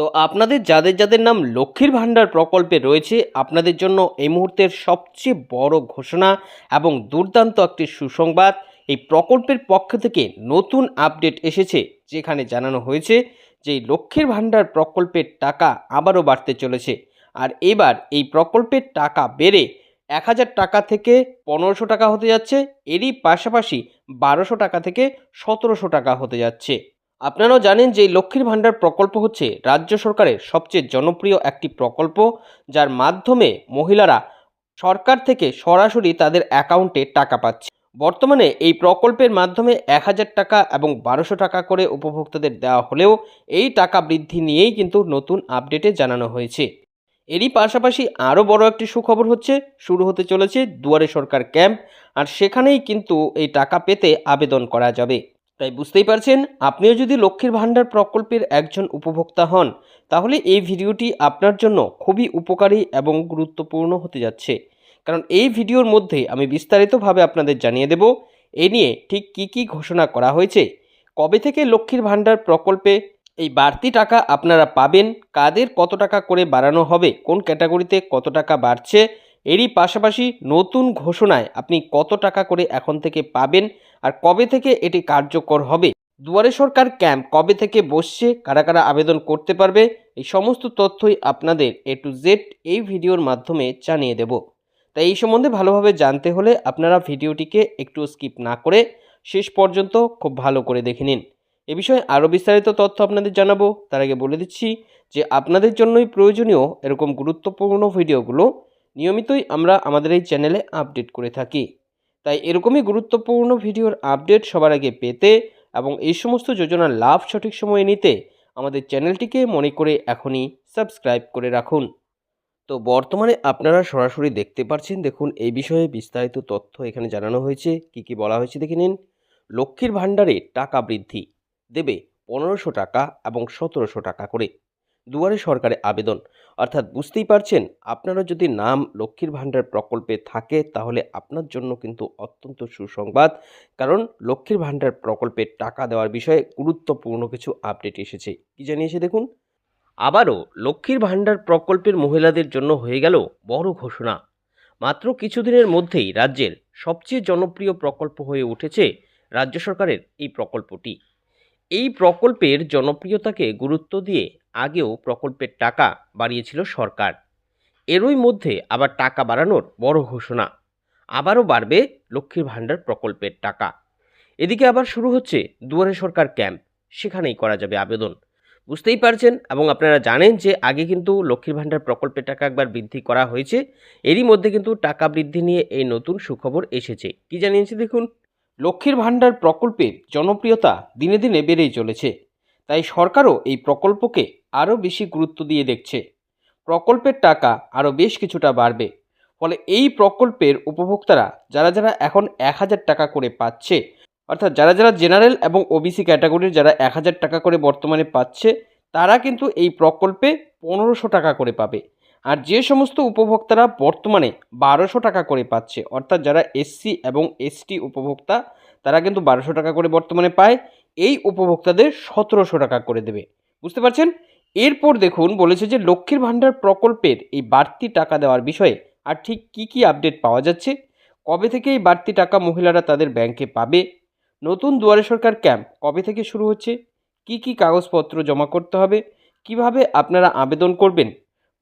তো আপনাদের যাদের যাদের নাম লক্ষ্মীর ভাণ্ডার প্রকল্পে রয়েছে, আপনাদের জন্য এই মুহূর্তের সবচেয়ে বড় ঘোষণা এবং দুর্দান্ত একটি সুসংবাদ। এই প্রকল্পের পক্ষ থেকে নতুন আপডেট এসেছে, যেখানে জানানো হয়েছে যে লক্ষ্মীর ভাণ্ডার প্রকল্পের টাকা আবারও বাড়তে চলেছে। আর এবার এই প্রকল্পের টাকা বেড়ে এক হাজার টাকা থেকে পনেরোশো টাকা হতে যাচ্ছে, এরই পাশাপাশি বারোশো টাকা থেকে সতেরোশো টাকা হতে যাচ্ছে। আপনারাও জানেন যে লক্ষ্মীর ভাণ্ডার প্রকল্প হচ্ছে রাজ্য সরকারের সবচেয়ে জনপ্রিয় একটি প্রকল্প, যার মাধ্যমে মহিলারা সরকার থেকে সরাসরি তাদের অ্যাকাউন্টে টাকা পাচ্ছে। বর্তমানে এই প্রকল্পের মাধ্যমে এক হাজার টাকা এবং বারোশো টাকা করে উপভোক্তাদের দেওয়া হলেও এই টাকা বৃদ্ধি নিয়েই কিন্তু নতুন আপডেটে জানানো হয়েছে। এরই পাশাপাশি আরও বড় একটি সুখবর হচ্ছে, শুরু হতে চলেছে দুয়ারে সরকার ক্যাম্প, আর সেখানেই কিন্তু এই টাকা পেতে আবেদন করা যাবে। তাই বুঝতেই পারছেন, আপনিও যদি লক্ষ্মীর ভাণ্ডার প্রকল্পের একজন উপভোক্তা হন, তাহলে এই ভিডিওটি আপনার জন্য খুবই উপকারী এবং গুরুত্বপূর্ণ হতে যাচ্ছে। কারণ এই ভিডিওর মধ্যে আমি বিস্তারিতভাবে আপনাদের জানিয়ে দেব, এ নিয়ে ঠিক কী কী ঘোষণা করা হয়েছে, কবে থেকে লক্ষ্মীর ভাণ্ডার প্রকল্পে এই বাড়তি টাকা আপনারা পাবেন, কাদের কত টাকা করে বাড়ানো হবে, কোন ক্যাটাগরিতে কত টাকা বাড়ছে, এরই পাশাপাশি নতুন ঘোষণায় আপনি কত টাকা করে এখন থেকে পাবেন আর কবে থেকে এটি কার্যকর হবে? দুয়ারে সরকার ক্যাম্প কবে থেকে বসছে? কারা কারা আবেদন করতে পারবে? এই সমস্ত তথ্যই আপনাদের এ টু জেড এই ভিডিওর মাধ্যমে জানিয়ে দেব। তাই এই সম্বন্ধে ভালোভাবে জানতে হলে আপনারা ভিডিওটিকে একটু স্কিপ না করে শেষ পর্যন্ত খুব ভালো করে দেখে নিন। এ বিষয়ে আরও বিস্তারিত তথ্য আপনাদের জানাব। তার আগে বলে দিচ্ছি যে আপনাদের জন্যই প্রয়োজনীয় এরকম গুরুত্বপূর্ণ ভিডিওগুলো নিয়মিতই আমরা আমাদের এই চ্যানেলে আপডেট করে থাকি। তাই এরকমই গুরুত্বপূর্ণ ভিডিওর আপডেট সবার আগে পেতে এবং এই সমস্ত যোজনার লাভ সঠিক সময়ে নিতে আমাদের চ্যানেলটিকে মনে করে এখনই সাবস্ক্রাইব করে রাখুন। তো বর্তমানে আপনারা সরাসরি দেখতে পাচ্ছেন দেখুন এই বিষয়ে বিস্তারিত তথ্য এখানে জানানো হয়েছে, কি কি বলা হয়েছে দেখে নিন। লক্ষ্মীর ভাণ্ডারে টাকা বৃদ্ধি, দেবে পনেরোশো টাকা এবং সতেরোশো টাকা করে। দুয়ারে সরকারে আবেদন। অর্থাৎ বুঝতেই পারছেন আপনারা যদি নাম লক্ষ্মীর ভাণ্ডার প্রকল্পে থাকে, তাহলে আপনার জন্য কিন্তু অত্যন্ত সুসংবাদ। কারণ লক্ষ্মীর ভাণ্ডার প্রকল্পে টাকা দেওয়ার বিষয়ে গুরুত্বপূর্ণ কিছু আপডেট এসেছে। কি জানিয়েছে দেখুন? আবারও লক্ষ্মীর ভাণ্ডার প্রকল্পের মহিলাদের জন্য হয়ে গেল বড় ঘোষণা। মাত্র কিছুদিনের মধ্যেই রাজ্যের সবচেয়ে জনপ্রিয় প্রকল্প হয়ে উঠেছে রাজ্য সরকারের এই প্রকল্পটি। এই প্রকল্পের জনপ্রিয়তাকে গুরুত্ব দিয়ে আগেও প্রকল্পের টাকা বাড়িয়েছিল সরকার। এরই মধ্যে আবার টাকা বাড়ানোর বড় ঘোষণা। আবারও বাড়বে লক্ষ্মীর ভাণ্ডার প্রকল্পের টাকা। এদিকে আবার শুরু হচ্ছে দুয়ারে সরকার ক্যাম্প। সেখানেই করা যাবে আবেদন। বুঝতেই পারছেন এবং আপনারা জানেন যে আগে কিন্তু লক্ষ্মীর ভাণ্ডার প্রকল্পের টাকা একবার বৃদ্ধি করা হয়েছে। এরই মধ্যে কিন্তু টাকা বৃদ্ধি নিয়ে এই নতুন সুখবর এসেছে। কি জানিয়েছে দেখুন? লক্ষ্মীর ভাণ্ডার প্রকল্পের জনপ্রিয়তা দিনে দিনে বেড়েই চলেছে। তাই সরকারও এই প্রকল্পকে আরও বেশি গুরুত্ব দিয়ে দেখছে। প্রকল্পের টাকা আরও বেশ কিছুটা বাড়বে। ফলে এই প্রকল্পের উপভোক্তারা, যারা যারা এখন এক হাজার টাকা করে পাচ্ছে, অর্থাৎ যারা যারা জেনারেল এবং ওবিসি ক্যাটাগরির যারা এক হাজার টাকা করে বর্তমানে পাচ্ছে, তারা কিন্তু এই প্রকল্পে পনেরোশো টাকা করে পাবে। আর যে সমস্ত উপভোক্তারা বর্তমানে বারোশো টাকা করে পাচ্ছে, অর্থাৎ যারা এসসি এবং এসটি উপভোক্তা, তারা কিন্তু বারোশো টাকা করে বর্তমানে পায়। এই উপভোক্তাদের সতেরোশো টাকা করে দেবে। বুঝতে পারছেন? এরপর দেখুন, বলেছে যে লক্ষ্মীর ভাণ্ডার প্রকল্পের এই বাড়তি টাকা দেওয়ার বিষয়ে আর ঠিক কি কি আপডেট পাওয়া যাচ্ছে? কবে থেকে এই বাড়তি টাকা মহিলারা তাদের ব্যাংকে পাবে? নতুন দুয়ারে সরকার ক্যাম্প কবে থেকে শুরু হচ্ছে? কি কি কাগজপত্র জমা করতে হবে? কীভাবে আপনারা আবেদন করবেন?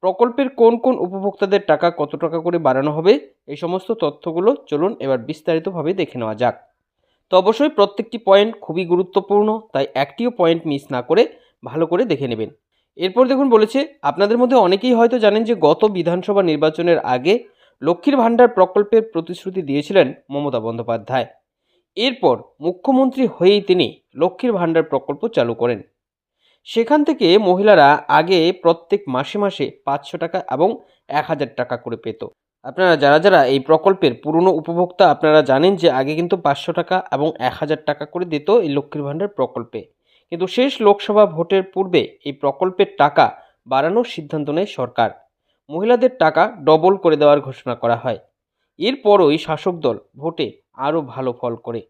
প্রকল্পের কোন কোন উপভোক্তাদের টাকা কত টাকা করে বাড়ানো হবে? এই সমস্ত তথ্যগুলো চলুন এবার বিস্তারিতভাবে দেখে নেওয়া যাক। তো অবশ্যই প্রত্যেকটি পয়েন্ট খুবই গুরুত্বপূর্ণ, তাই একটিও পয়েন্ট মিস না করে ভালো করে দেখে নেবেন। এরপর দেখুন বলেছে, আপনাদের মধ্যে অনেকেই হয়তো জানেন যে গত বিধানসভা নির্বাচনের আগে লক্ষ্মীর ভাণ্ডার প্রকল্পের প্রতিশ্রুতি দিয়েছিলেন মমতা বন্দ্যোপাধ্যায়। এরপর মুখ্যমন্ত্রী হয়েই তিনি লক্ষ্মীর ভাণ্ডার প্রকল্প চালু করেন। সেখান থেকে মহিলারা আগে প্রত্যেক মাসে মাসে পাঁচশো টাকা এবং এক হাজার টাকা করে পেত। আপনারা যারা যারা এই প্রকল্পের পুরনো উপভোক্তা, আপনারা জানেন যে আগে কিন্তু পাঁচশো টাকা এবং এক হাজার টাকা করে দিত এই লক্ষ্মীর ভাণ্ডার প্রকল্পে। কিন্তু শেষ লোকসভা ভোটের পূর্বে এই প্রকল্পের টাকা বাড়ানোর সিদ্ধান্ত নেয় সরকার। মহিলাদের টাকা ডবল করে দেওয়ার ঘোষণা করা হয়। এরপরই শাসক দল ভোটে আরও ভালো ফল করে।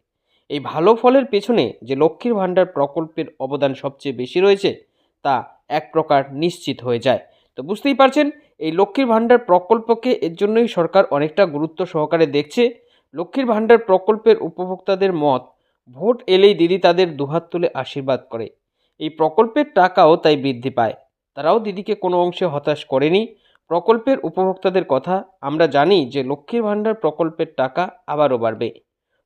এই ভালো ফলের পেছনে যে লক্ষ্মীর ভাণ্ডার প্রকল্পের অবদান সবচেয়ে বেশি রয়েছে, তা এক প্রকার নিশ্চিত হয়ে যায়। তো বুঝতেই পারছেন, এই লক্ষ্মীর ভাণ্ডার প্রকল্পকে এর জন্যই সরকার অনেকটা গুরুত্ব সহকারে দেখছে। লক্ষ্মীর ভাণ্ডার প্রকল্পের উপভোক্তাদের মত ভোট এলেই দিদি তাদের দুহাত তুলে আশীর্বাদ করে। এই প্রকল্পের টাকাও তাই বৃদ্ধি পায়। তারাও দিদিকে কোনো অংশে হতাশ করেনি। প্রকল্পের উপভোক্তাদের কথা আমরা জানি যে লক্ষ্মীর ভাণ্ডার প্রকল্পের টাকা আবারও বাড়বে।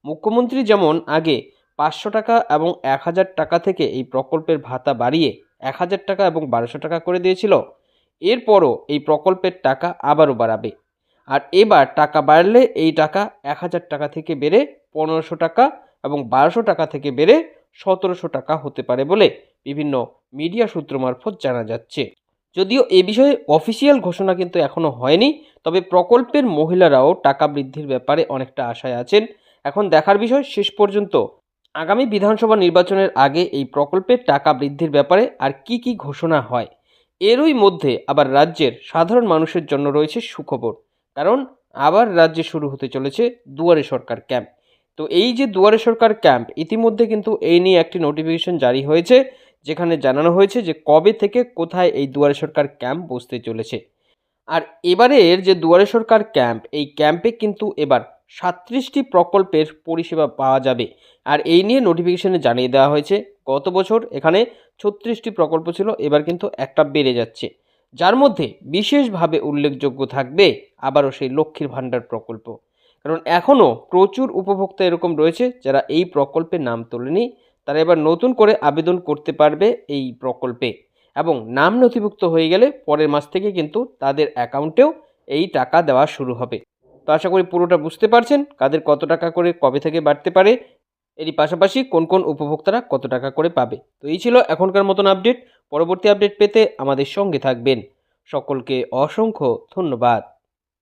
মুখ্যমন্ত্রী যেমন আগে পাঁচশো টাকা এবং এক হাজার টাকা থেকে এই প্রকল্পের ভাতা বাড়িয়ে এক হাজার টাকা এবং বারোশো টাকা করে দিয়েছিল। এরপরও এই প্রকল্পের টাকা আবারও বাড়াবে। আর এবার টাকা বাড়লে এই টাকা এক হাজার টাকা থেকে বেড়ে পনেরোশো টাকা এবং বারোশো টাকা থেকে বেড়ে সতেরোশো টাকা হতে পারে বলে বিভিন্ন মিডিয়া সূত্র মারফত জানা যাচ্ছে। যদিও এ বিষয়ে অফিসিয়াল ঘোষণা কিন্তু এখনও হয়নি, তবে প্রকল্পের মহিলারাও টাকা বৃদ্ধির ব্যাপারে অনেকটা আশায় আছেন। এখন দেখার বিষয়, শেষ পর্যন্ত। আগামী বিধানসভা নির্বাচনের আগে এই প্রকল্পের টাকা বৃদ্ধির ব্যাপারে আর কি কি ঘোষণা হয়? এরই মধ্যে আবার রাজ্যের সাধারণ মানুষের জন্য রয়েছে সুখবর, কারণ আবার রাজ্যে শুরু হতে চলেছে দুয়ারে সরকার ক্যাম্প। তো এই যে দুয়ারে সরকার ক্যাম্প, ইতিমধ্যে কিন্তু এই নিয়ে একটি নোটিফিকেশন জারি হয়েছে, যেখানে জানানো হয়েছে যে কবে থেকে কোথায় এই দুয়ারে সরকার ক্যাম্প বসতে চলেছে। আর এবারের যে দুয়ারে সরকার ক্যাম্প, এই ক্যাম্পে কিন্তু এবার সাতত্রিশটি প্রকল্পের পরিষেবা পাওয়া যাবে। আর এই নিয়ে নোটিফিকেশনে জানিয়ে দেওয়া হয়েছে, গত বছর এখানে ছত্রিশটি প্রকল্প ছিল, এবার কিন্তু একটা বেড়ে যাচ্ছে। যার মধ্যে বিশেষভাবে উল্লেখযোগ্য থাকবে আবারও সেই লক্ষ্মীর ভাণ্ডার প্রকল্প। কারণ এখনও প্রচুর উপভোক্তা এরকম রয়েছে যারা এই প্রকল্পে নাম তোলেনি। তারা এবার নতুন করে আবেদন করতে পারবে এই প্রকল্পে। এবং নাম নথিভুক্ত হয়ে গেলে পরের মাস থেকে কিন্তু তাদের অ্যাকাউন্টেও এই টাকা দেওয়া শুরু হবে। তো আশা করি পুরোটা বুঝতে পারছেন কাদের কত টাকা করে কবে থেকে বাড়তে পারে এরই পাশাপাশি কোন কোন উপভোক্তারা কত টাকা করে পাবে। তো এই ছিল এখনকার মতন আপডেট। পরবর্তী আপডেট পেতে আমাদের সঙ্গে থাকবেন। সকলকে অসংখ্য ধন্যবাদ।